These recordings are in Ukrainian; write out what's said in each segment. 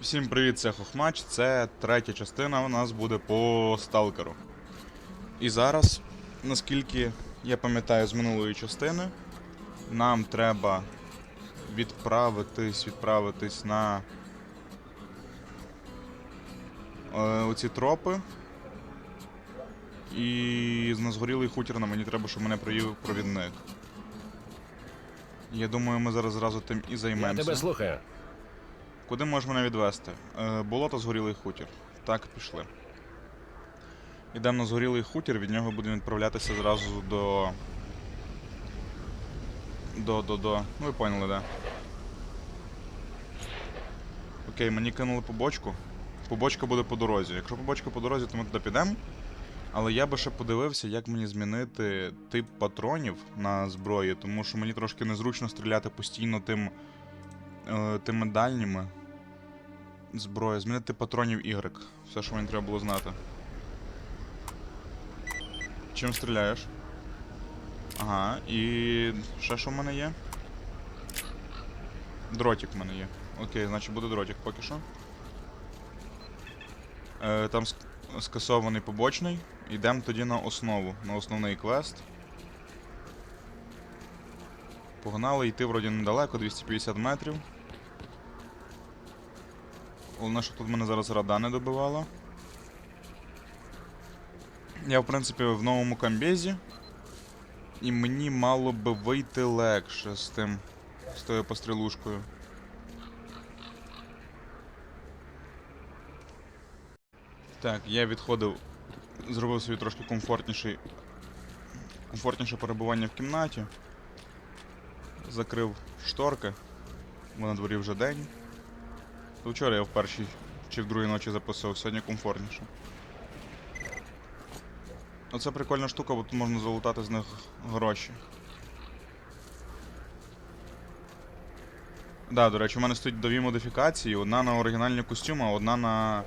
Всім привіт, це Хохмач. Це третя частина у нас буде по сталкеру. І зараз, наскільки я пам'ятаю з минулої частини, нам треба відправитись, відправитись на е, оці тропи. І на згорілий хутір на мені треба, щоб мене привів провідник. Я думаю, ми зараз зразу тим і Я займемося. тебе слухаю. Куди можеш мене відвести? Е, болото згорілий хутір. Так, пішли. Йдемо на згорілий хутір, від нього будемо відправлятися зразу до. До, до, до. Ну ви поняли, да. Окей, мені кинули побочку. Побочка буде по дорозі. Якщо побочка по дорозі, то ми туди підемо. Але я би ще подивився, як мені змінити тип патронів на зброї, тому що мені трошки незручно стріляти постійно тим, е, тими дальніми. Зброя. Змінити патронів Y. Все, що мені треба було знати. Чим стріляєш? Ага, і ще що в мене є? Дротик в мене є. Окей, значить буде дротик поки що. Е, там скасований побочний. Йдемо тоді на основу, на основний квест. Погнали, йти вроді недалеко, 250 метрів. Головне, що тут мене зараз рада не добивала. Я, в принципі, в новому комбезі. І мені мало би вийти легше з тим. з тою пострілушкою. Так, я відходив, зробив собі трошки комфортніший. Комфортніше перебування в кімнаті. Закрив шторки, бо на дворі вже день. Вчора я в першій чи в другій ночі записував, сьогодні комфортніше. Оце прикольна штука, бо тут можна залутати з них гроші. Да, до речі, у мене стоїть дві модифікації: одна на оригінальні костюми, а одна на.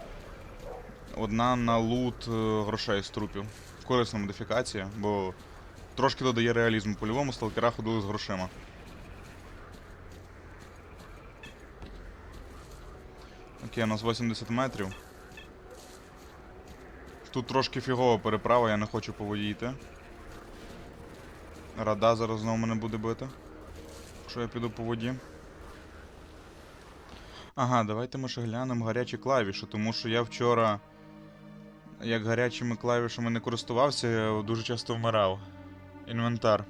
Одна на лут е, грошей з трупів. Корисна модифікація, бо трошки додає реалізму. По-любому сталкера ходили з грошима. Окей, у нас 80 метрів. Тут трошки фігова переправа, я не хочу по воді йти. Рада зараз знову мене буде бити. Якщо я піду по воді. Ага, давайте ми ще глянемо гарячі клавіші, тому що я вчора, як гарячими клавішами не користувався, я дуже часто вмирав. Інвентар.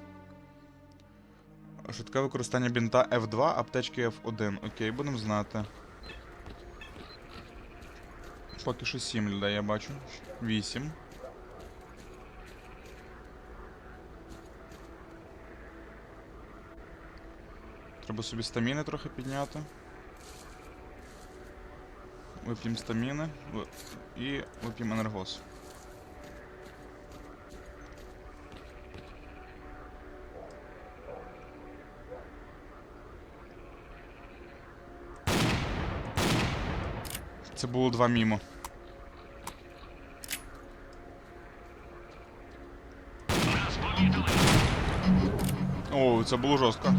Швидке використання бінта F2, аптечки F1. Окей, будемо знати. Поки що 7 людей я бачу. 8. Треба собі стаміни трохи підняти. Вип'ємо стаміни і вип'ємо енергос. Це було два мімо. О, це було жорстко.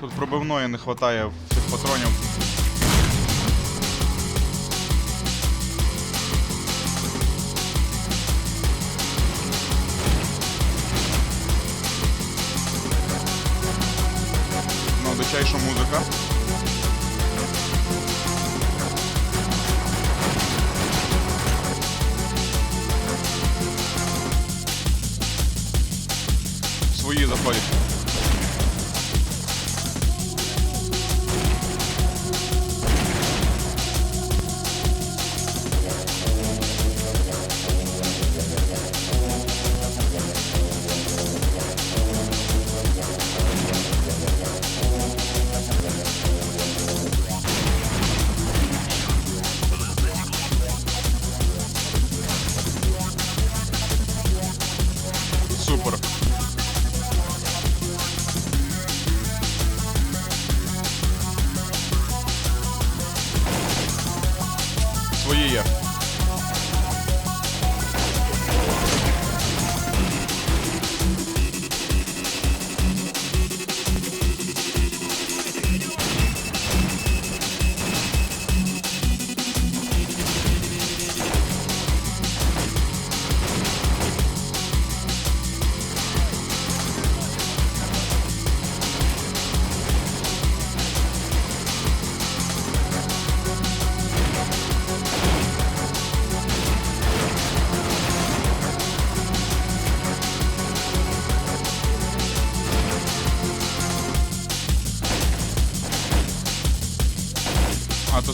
Тут пробивної не вистачає всіх патронів. Ну, дичайша музика.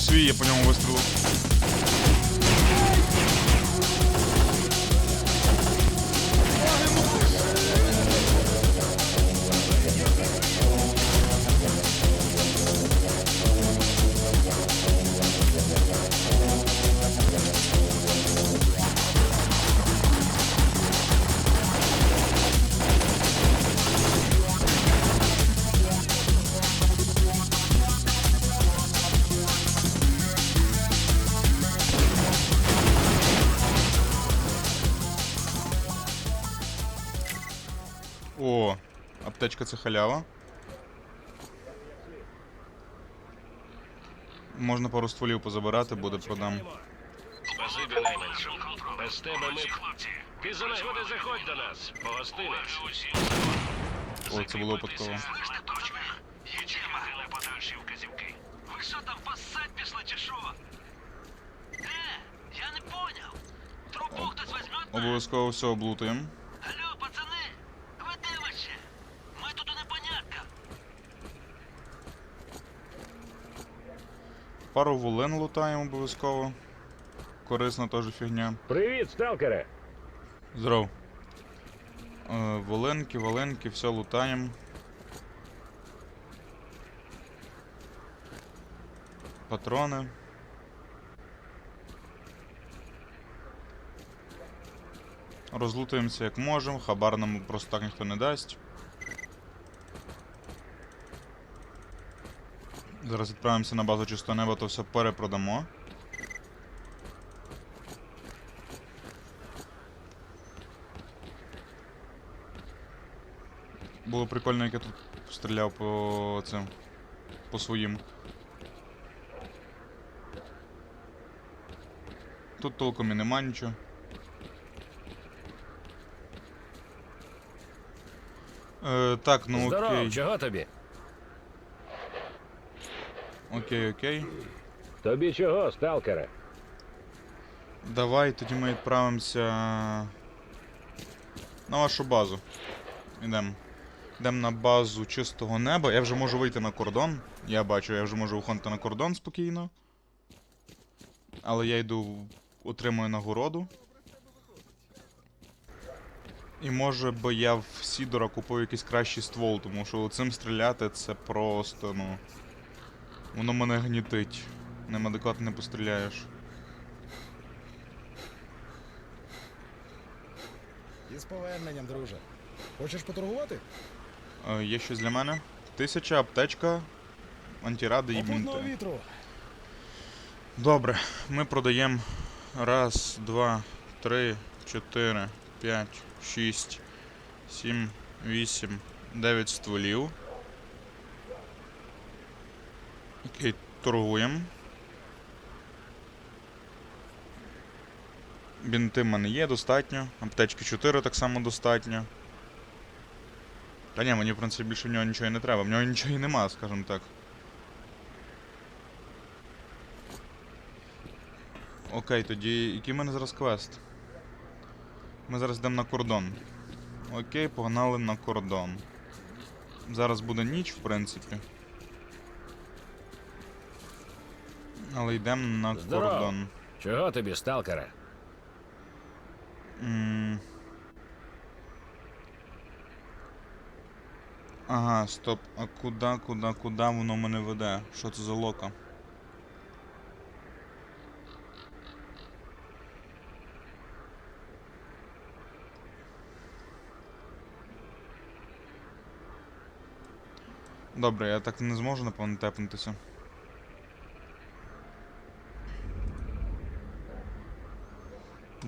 Свій, я по ньому вистрілив. Аптечка це халява. Можна пару стволів позабирати, буде продам. Спасибі, найманцю. Без тебе ми... Ти за нагоди заходь до нас. Погостинець. О, це було випадково. Є на подальші вказівки. Ви що там поссать пішли чи що? Де? Я не поняв. Трубу хтось візьмет? Обов'язково все облутаємо. Алло, пацани, ви де ви ще? Ми тут у непонятках. Пару волин лутаємо обов'язково. Корисна теж фігня. Привіт, сталкере. Здоров. Е, волинки, волинки, все лутаємо. Патрони. Розлутуємося як можемо, хабар нам просто так ніхто не дасть. Зараз відправимося на базу чистого неба, то все перепродамо. Було прикольно, як я тут стріляв по цим. по своїм. Тут толком і нема нічого. Е, так, ну Здоров, окей. чого тобі? Окей, окей. Тобі чого, сталкере? Давай тоді ми відправимося на вашу базу. Ідемо. Йдемо на базу чистого неба. Я вже можу вийти на кордон. Я бачу, я вже можу виходити на кордон спокійно. Але я йду, отримую нагороду. І може би я в Сідора купив якийсь кращий ствол, тому що цим стріляти це просто, ну. Воно мене гнітить. Ним адекватно не постріляєш. І з поверненням, друже. Хочеш поторгувати? Е, Є щось для мене? Тисяча, аптечка, антиради і бінти. вітру. Добре, ми продаємо раз, два, три, чотири, п'ять, шість, сім, вісім, дев'ять стволів. Окей, торгуємо. Бінти в мене є достатньо. Аптечки 4 так само достатньо. Та ні, мені в принципі більше в нього нічого не треба. В нього нічого і нема, скажімо так. Окей, тоді який в мене зараз квест? Ми зараз йдемо на кордон. Окей, погнали на кордон. Зараз буде ніч, в принципі. Але йдемо на Здорово. кордон. Чого тобі, сталкере? М. Ага, стоп. А куди, куди, куди воно мене веде? Що це за лока? Добре, я так не зможу, напевно, тепнутися.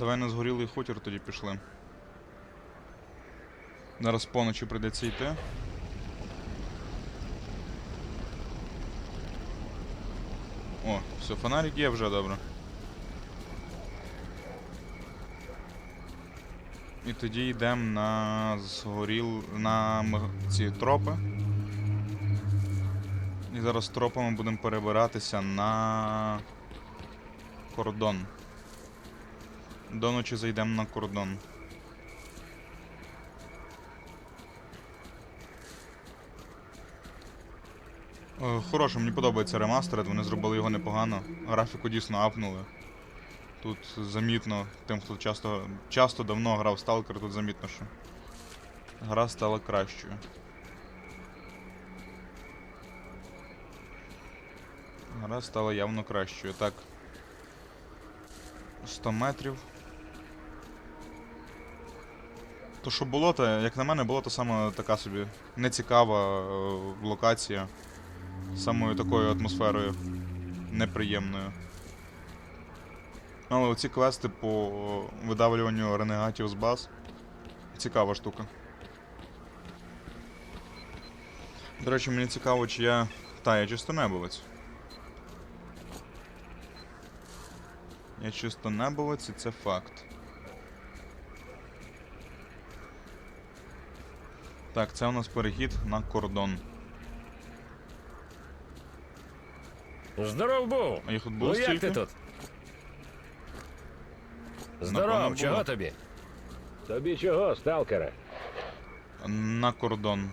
Давай на згорілий хутір тоді пішли. Зараз поночі прийдеться йти. О, все, фонарик є вже добре. І тоді йдемо на згоріл. на ці тропи. І зараз тропами будемо перебиратися на кордон. До ночі зайдемо на кордон. Е, Хороше, мені подобається ремастер, вони зробили його непогано. Графіку дійсно апнули. Тут замітно, тим, хто часто, часто давно грав Stalker, тут замітно, що гра стала кращою. Гра стала явно кращою. Так. 100 метрів. То що болото, як на мене, болото саме така собі нецікава е, локація. Самою такою атмосферою неприємною. Але оці квести по видавлюванню ренегатів з баз. Цікава штука. До речі, мені цікаво, чи я. Та, я чистонебовець. Я чистонебовець і це факт. Так, це у нас перехід на кордон. Здоров був. А їх тут було Ну як стільки? ти тут? Напевно, Здоров, було. чого тобі? Тобі чого, сталкере? На кордон.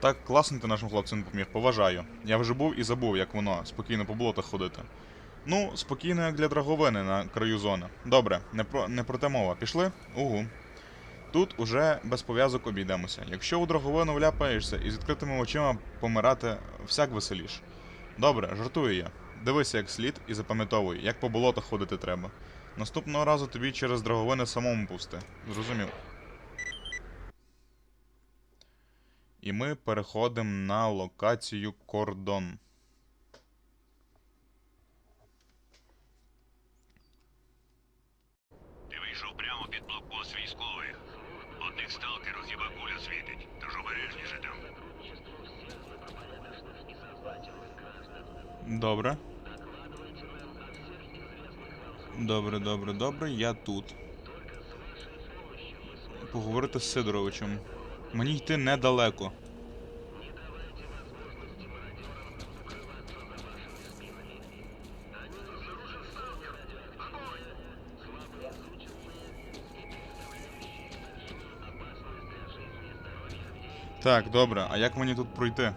Так класно ти нашим хлопцям допоміг, поважаю. Я вже був і забув, як воно спокійно по болотах ходити. Ну, спокійно, як для драговини на краю зони. Добре, не про, не про те мова. Пішли? Угу. Тут уже без пов'язок обійдемося. Якщо у драговину вляпаєшся і з відкритими очима помирати всяк веселіш. Добре, жартую я. Дивися як слід і запам'ятовуй, як по болотах ходити треба. Наступного разу тобі через драговини самому пусти. Зрозумів. І ми переходимо на локацію кордон. Ти вийшов прямо під блокпост військових. Одних сталкерів хіба куля світить, тож обережніше там. Добре. Добре, добре, добре, я тут. Поговорити з Сидоровичем. Мені йти недалеко. Так, добре, а як мені тут пройти?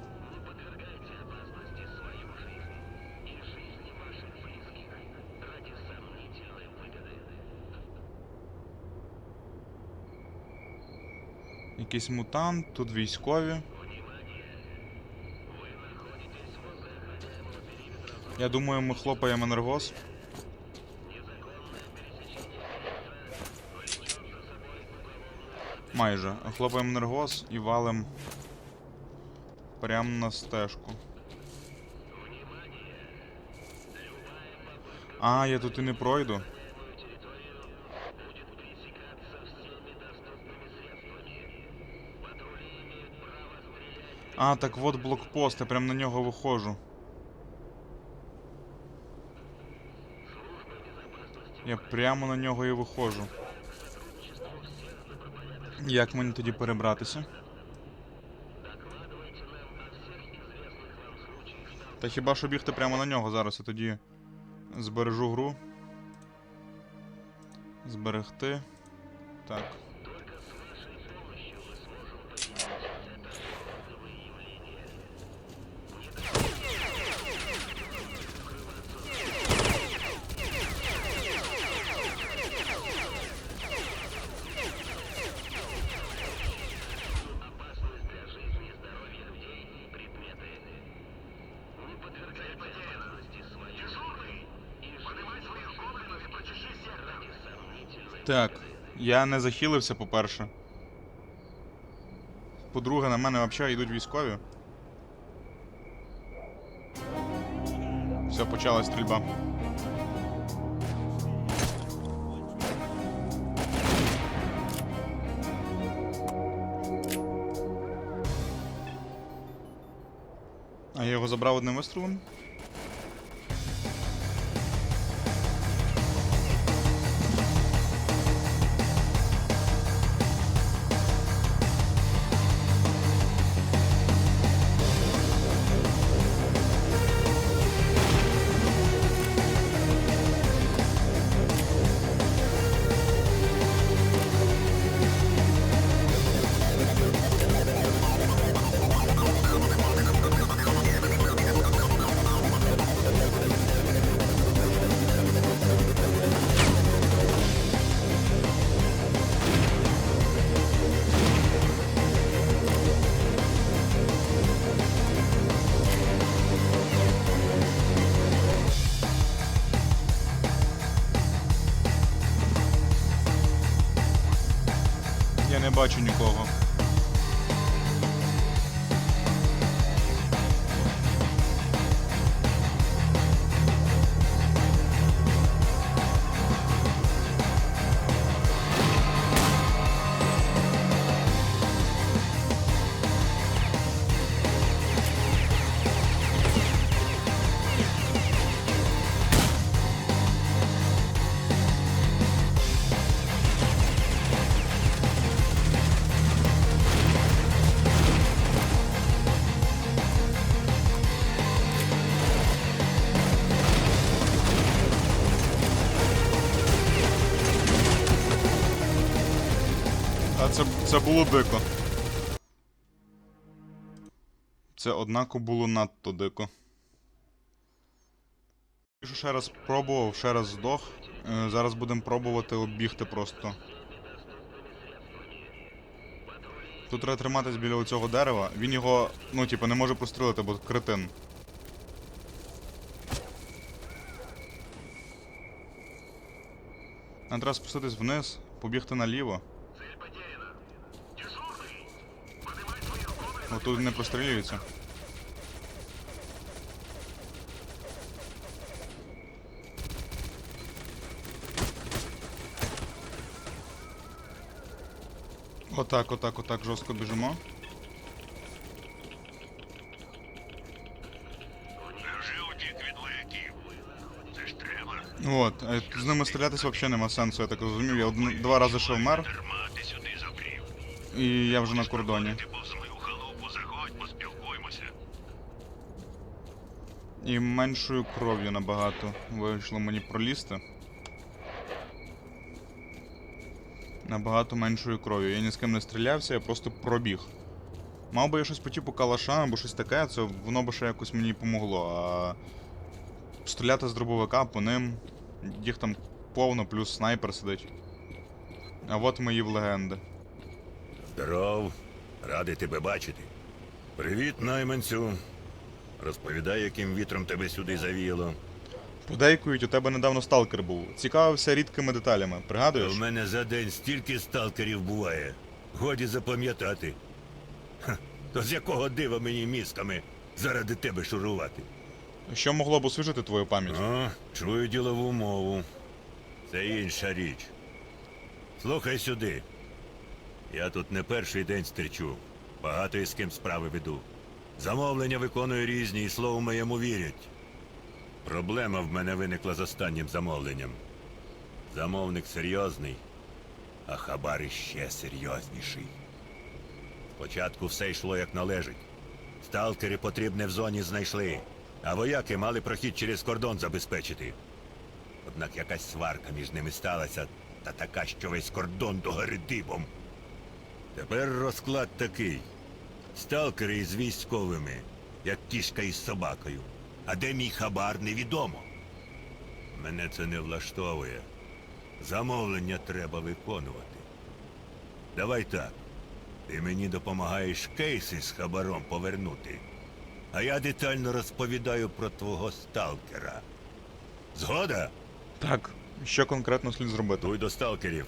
Якийсь мутант, тут військові. Я думаю, ми хлопаємо енергос. Майже. Хлопаємо енергос і валим прямо на стежку. А, я тут і не пройду. А, так вот блокпост, я прям на нього виходжу. Я прямо на нього і виходжу. Як мені тоді перебратися? Та хіба що бігти прямо на нього зараз, я тоді збережу гру. Зберегти. Так. Так, я не захилився, по-перше. По-друге, на мене взагалі йдуть військові. Все, почалась стрільба. А я його забрав одним вистрілом? Це, було дико. Це однако було надто дико. Якщо ще раз пробував, ще раз здох. Е, Зараз будемо пробувати оббігти просто. Тут треба триматись біля цього дерева. Він його, ну, типу, не може прострілити, бо кретин. Нам треба спуститись вниз, побігти наліво. О, тут не прострілюється. Отак, отак, отак жорстко біжимо. От, з ними стрілятися взагалі нема сенсу, я так розумів. Я один, два рази ще вмер, і я вже на кордоні. І меншою кров'ю набагато вийшло мені пролізти. Набагато меншою кров'ю. Я ні з ким не стрілявся, я просто пробіг. Мав би я щось по типу калаша або щось таке, це воно би ще якось мені помогло. А стріляти з дробовика по ним. Їх там повно, плюс снайпер сидить. А от мої в легенди. Здоров, радий тебе бачити. Привіт, найманцю. Розповідай, яким вітром тебе сюди завіяло. Подейкують, у тебе недавно сталкер був. Цікавився рідкими деталями. Пригадуєш? У мене за день стільки сталкерів буває. Годі запам'ятати. То з якого дива мені мізками заради тебе шурувати? Що могло б освіжити твою пам'ять? О, чую ділову мову. Це інша річ. Слухай сюди. Я тут не перший день стерчу. Багато із ким справи веду. Замовлення виконую різні і слово моєму вірять. Проблема в мене виникла з останнім замовленням. Замовник серйозний, а хабар іще серйозніший. Спочатку все йшло як належить. Сталкери потрібне в зоні знайшли, а вояки мали прохід через кордон забезпечити. Однак якась сварка між ними сталася, та така, що весь кордон догори дибом. Тепер розклад такий. Сталкери із військовими, як кішка із собакою. А де мій хабар, невідомо. Мене це не влаштовує. Замовлення треба виконувати. Давай так. Ти мені допомагаєш кейси з хабаром повернути. А я детально розповідаю про твого сталкера. Згода? Так. Що конкретно слід зробити? Туй до сталкерів.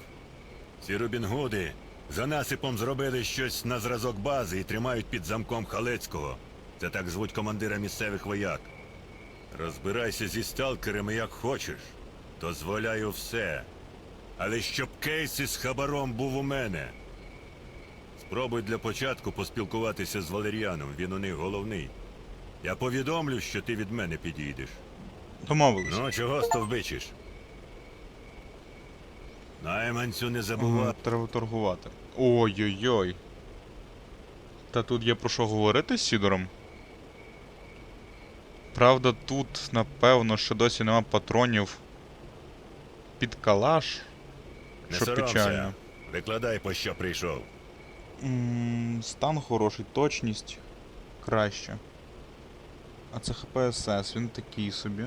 Ці Робінгуди за насипом зробили щось на зразок бази і тримають під замком Халецького. Це так звуть командира місцевих вояк. Розбирайся зі сталкерами як хочеш. Дозволяю все. Але щоб кейс із хабаром був у мене. Спробуй для початку поспілкуватися з Валеріаном, він у них головний. Я повідомлю, що ти від мене підійдеш. Домовились. Ну, чого стовбичиш? Найманцю не забувай. Треба торгувати. Ой-ой-ой. Та тут є про що говорити з Сідором. Правда, тут, напевно, ще досі нема патронів під калаш. Не Що соромся. печально. Викладай, по що прийшов. М, Стан хороший, точність краще. А це ХПСС, він такий собі.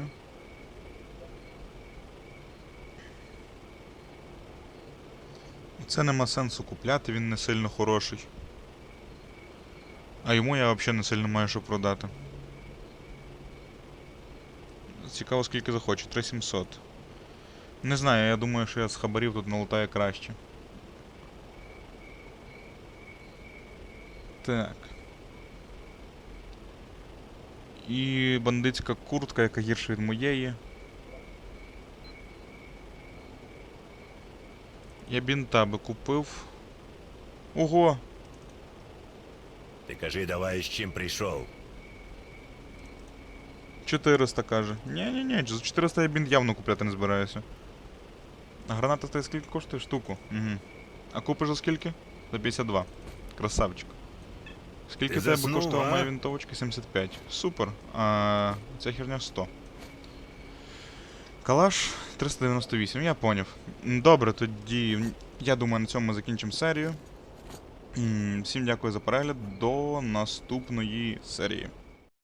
Це нема сенсу купляти, він не сильно хороший. А йому я взагалі не сильно маю що продати. Цікаво, скільки захоче. 3700. Не знаю, я думаю, що я з хабарів тут налутаю краще. Так. І бандитська куртка, яка гірша від моєї. Я бінта би купив. Ого! Ти кажи, давай з чим прийшов. 400 каже. Ні-ні-ні, за 400 я бінт явно купляти не збираюся. А граната ти скільки коштує штуку? Угу. А купиш за скільки? За 52. Красавчик. Скільки тебе коштувала моя вінтовочка? 75. Супер. А ця херня 100. Калаш 398, я поняв. Добре, тоді я думаю, на цьому ми закінчимо серію. Всім дякую за перегляд. До наступної серії.